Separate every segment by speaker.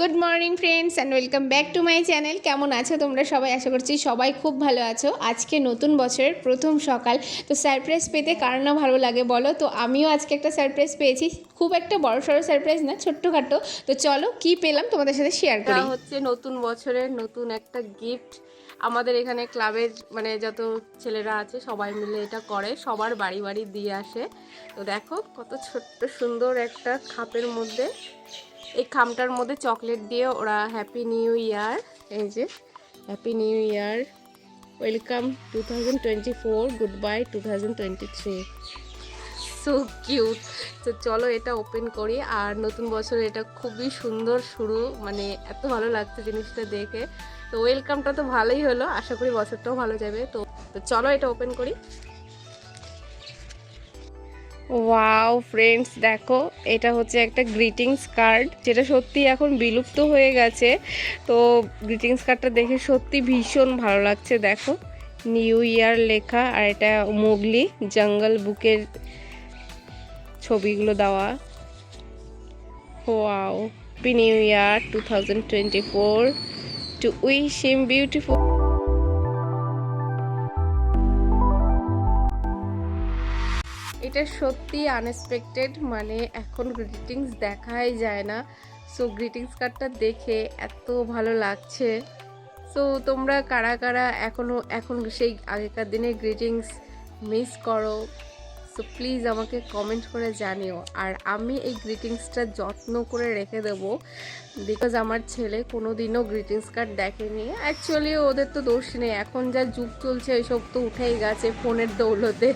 Speaker 1: Good morning friends and welcome back to my channel কেমন আছো তোমরা সবাই? আশা করছি সবাই খুব ভালো আছো। আজকে নতুন বছরের প্রথম সকাল। তো সারপ্রাইজ পেতে কার না ভালো লাগে বলো? তো আমিও আজকে একটা সারপ্রাইজ পেয়েছি। খুব একটা বড় সড়ো সারপ্রাইজ না, ছোট্টখাটো। তো চলো কি পেলাম তোমাদের সাথে শেয়ার করি। হচ্ছে নতুন বছরের নতুন একটা গিফট আমাদের এখানে ক্লাবের মানে যত ছেলেরা আছে, সবাই মিলে এটা করে। সবার বাড়ি বাড়ি দিয়ে আসে। তো দেখো কত ছোট্ট সুন্দর একটা খাপের মধ্যে এই খামটার মধ্যে চকলেট দিয়ে ওরা হ্যাপি নিউ ইয়ার এই যে happy new year welcome to thousand twenty four good bye two thousand twenty three so cute তো চলো এটা ওপেন করি আর নতুন বছর এটা খুবই সুন্দর শুরু মানে এত ভালো লাগছে জিনিসটা দেখে। তো ওয়েলকামটা তো ভালোই হলো, আশা করি বছরটাও ভালো যাবে। তো তো চলো এটা ওপেন করি। ওয়াও ফ্রেন্ডস দেখো, এটা হচ্ছে একটা গ্রিটিংস কার্ড যেটা সত্যি এখন বিলুপ্ত হয়ে গেছে। তো গ্রিটিংস কার্ডটা দেখে সত্যি ভীষণ ভালো লাগছে, দেখো। নিউ ইয়ার লেখা, আর এটা মোগলি জঙ্গল বুকের ছবিগুলো দেওয়া। Wow happy new year two thousand twenty four to wish him beautiful এটা সত্যি আনএক্সপেক্টেড মানে এখন গ্রিটিংস দেখাই যায় না। সো গ্রিটিংস কার্ডটা দেখে এত ভালো লাগছে। সো তোমরা কারা কারা এখনও এখন সেই আগেকার দিনের গ্রিটিংস মিস করো? সো প্লিজ আমাকে কমেন্ট করে জানিও। আর আমি এই গ্রিটিংসটা যত্ন করে রেখে দেবো। বিকজ আমার ছেলে কোনো দিনও গ্রিটিংস কার্ড দেখেনি। অ্যাকচুয়ালি ওদের তো দোষ নেই। এখন যা যুগ চলছে ওইসব তো উঠেই গেছে ফোনের দৌলতে।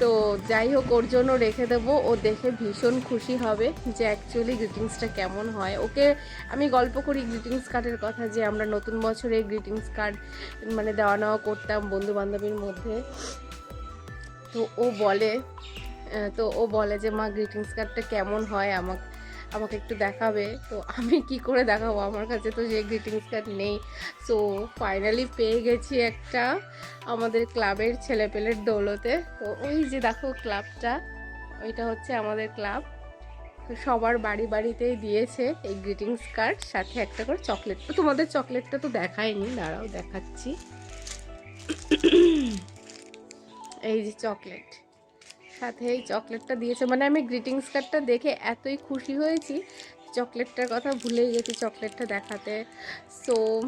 Speaker 1: তো যাই হোক, ওর জন্য রেখে দেবো। ও দেখে ভীষণ খুশি হবে যে অ্যাকচুয়ালি গ্রিটিংসটা কেমন হয়। ওকে আমি গল্প করি গ্রিটিংস কার্ডের কথা যে আমরা নতুন বছরে গ্রিটিংস কার্ড মানে দেওয়া নেওয়া করতাম বন্ধু বান্ধবীর মধ্যে। তো ও বলে তো ও বলে যে, মা গ্রিটিংস কার্ডটা কেমন হয়? আমাকে আমাকে একটু দেখাবে। তো আমি কি করে দেখাবো? আমার কাছে তো যে গ্রিটিংস কার্ড নেই। সো ফাইনালি পেয়ে গেছি একটা আমাদের ক্লাবের ছেলেপেলের দৌলতে। তো ওই যে দেখো ক্লাবটা, ওইটা হচ্ছে আমাদের ক্লাব। তো সবার বাড়ি বাড়িতেই দিয়েছে এই গ্রিটিংস কার্ড সাথে একটা করে চকলেট। তো তোমাদের চকলেটটা তো দেখায়নি, দাঁড়াও দেখাচ্ছি। এই যে চকলেট। সাথে এই চকলেটটা দিয়েছে। মানে আমি গ্রিটিংস কার্ডটা দেখে এতই খুশি হয়েছি, চকলেটটার কথা ভুলেই গেছি চকলেটটা দেখাতে। সো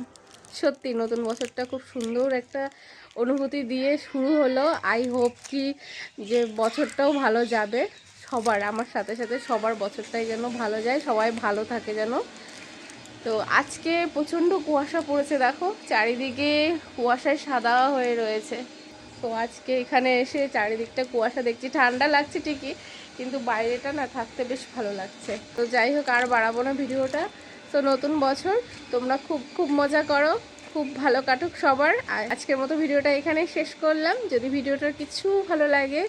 Speaker 1: সত্যি নতুন বছরটা খুব সুন্দর একটা অনুভূতি দিয়ে শুরু হলো। আই হোপ কি যে বছরটাও ভালো যাবে। সবার, আমার সাথে সাথে সবার বছরটাই যেন ভালো যায়, সবাই ভালো থাকে যেন। তো আজকে প্রচণ্ড কুয়াশা পড়েছে, দেখো। চারিদিকে কুয়াশায় সাদা হয়ে রয়েছে। তো আজকে এখানে এসে চারিদিকটা কুয়াশা দেখছি। ঠান্ডা লাগছে ঠিকই, কিন্তু বাইরেটা না থাকতে বেশ ভালো লাগছে। তো যাই হোক, আর বাড়াবো না ভিডিওটা। তো নতুন বছর, তোমরা খুব খুব মজা করো, খুব ভালো কাটুক সবার। আজকের মতো ভিডিওটা এখানে শেষ করলাম। যদি ভিডিওটার কিছু ভালো লাগে,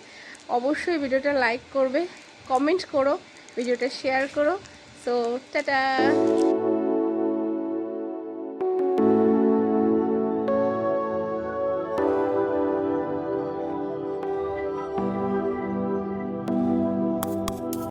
Speaker 1: অবশ্যই ভিডিওটা লাইক করবে, কমেন্ট করো, ভিডিওটা শেয়ার করো। So tata!